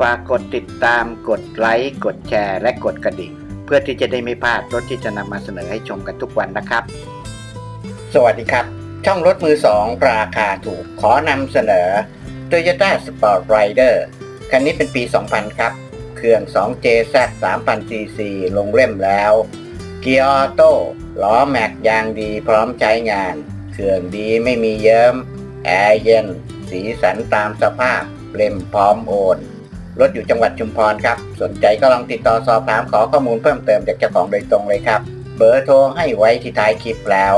ฝากกดติดตามกดไลค์กดแชร์ และกดกระดิ่ง เพื่อที่จะได้ไม่พลาดรถที่จะนำมาเสนอให้ชมกันทุกวันนะครับ สวัสดีครับ ช่องรถมือสองราคาถูกขอนำเสนอ Toyota Sport Rider คันนี้เป็นปี 2000 ครับ เครื่อง 2JZ 3000cc ลงเล่มแล้ว เกียร์ออโต้ล้อแม็กยางดีพร้อมใช้งาน เครื่องดีไม่มีเยิ้มแอร์เย็น สีสันตามสภาพเล่มพร้อมโอน รถอยู่จังหวัดชุมพรครับ สนใจก็ลองติดต่อสอบถามขอข้อมูลเพิ่มเติมจากเจ้าของโดยตรงเลยครับ เบอร์โทรให้ไว้ที่ท้ายคลิปแล้ว